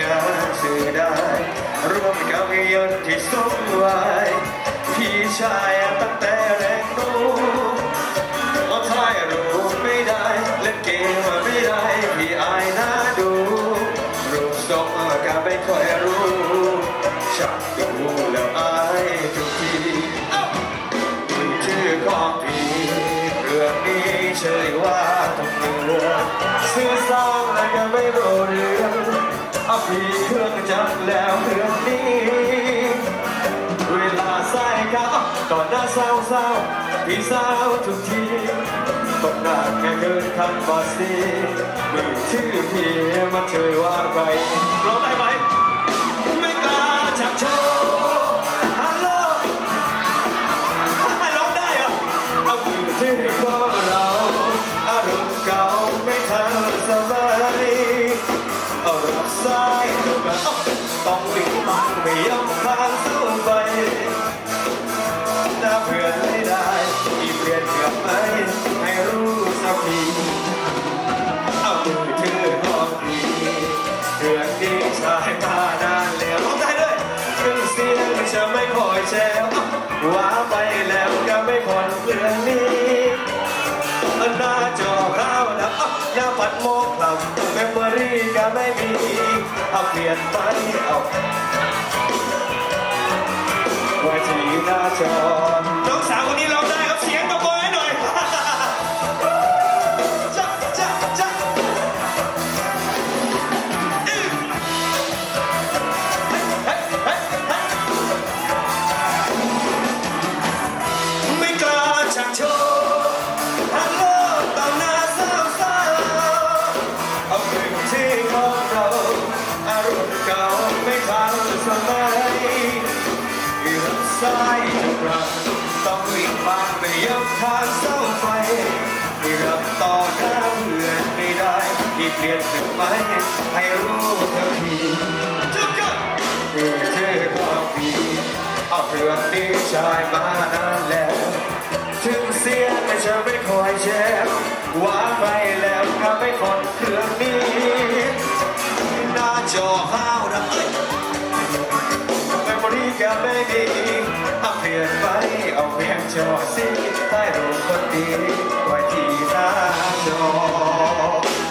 ยานสือได้ร่วมกับยนต์ที่สูงไว้พี่ชายตั้งแต่แรกรู้เอาทายรู้ไม่ได้เล่นเกมมาไม่ได้พี่อายน่าดูรูปทรงก็ไม่ค่อยรู้ชักดูแล้วอายทุกทีชื่อของพี่เรื่องนี้เชยว่าต้องเหนื่อยซื้อสร้างแล้วก็ไม่รู้เรื่อง อาพี่เครื่องจักรแล้วเรื่องนี้ เวลาใส่กับตอนหน้าเศร้าเศร้าพี่สาทุกทีตกหนักแค่เกินคำว่าสีมือชื่อพี่มาเชยว่าไปร้องได้ไหมไม่กล้าชักชว์ ต้องวิ่งมันไม่ยอมทางสู้ไปหน้าเพื่อนไม่ได้อีเปลี่ยนเกือบไม่ให้รู้สักทีเอามือถือของพี่เรื่องนี้ชายมานานแล้วร้องได้ด้วยเครื่องเสียงจะไม่คอยแชร์ว่าไปแล้วก็ไม่คนเรื่องนี้หน้าจอขาวดำหน้าปัดโมกลำเมมโมรี่ก็ไม่มี เอาเปลี่ยนไปเอาไว้ที่หน้าจอ ทันสมัยเกือบสายทุกครั้งต้องวิ่งผ่านไปยับทางเสาไฟที่รับต่อหน้าเพื่อนไม่ได้ที่เปลี่ยนถึงไหมให้รู้เธอทีจุกกคือเธอความดีเอาเรื่องนี้ชายมานานแล้ว ถึงเสียงไม่จะไม่คอยแชร์ว่าไปแล้วก็ไม่คนเครื่องนี้หน้าจอห้าวนะ cho xin tay đồ con đi và chỉ ra đồ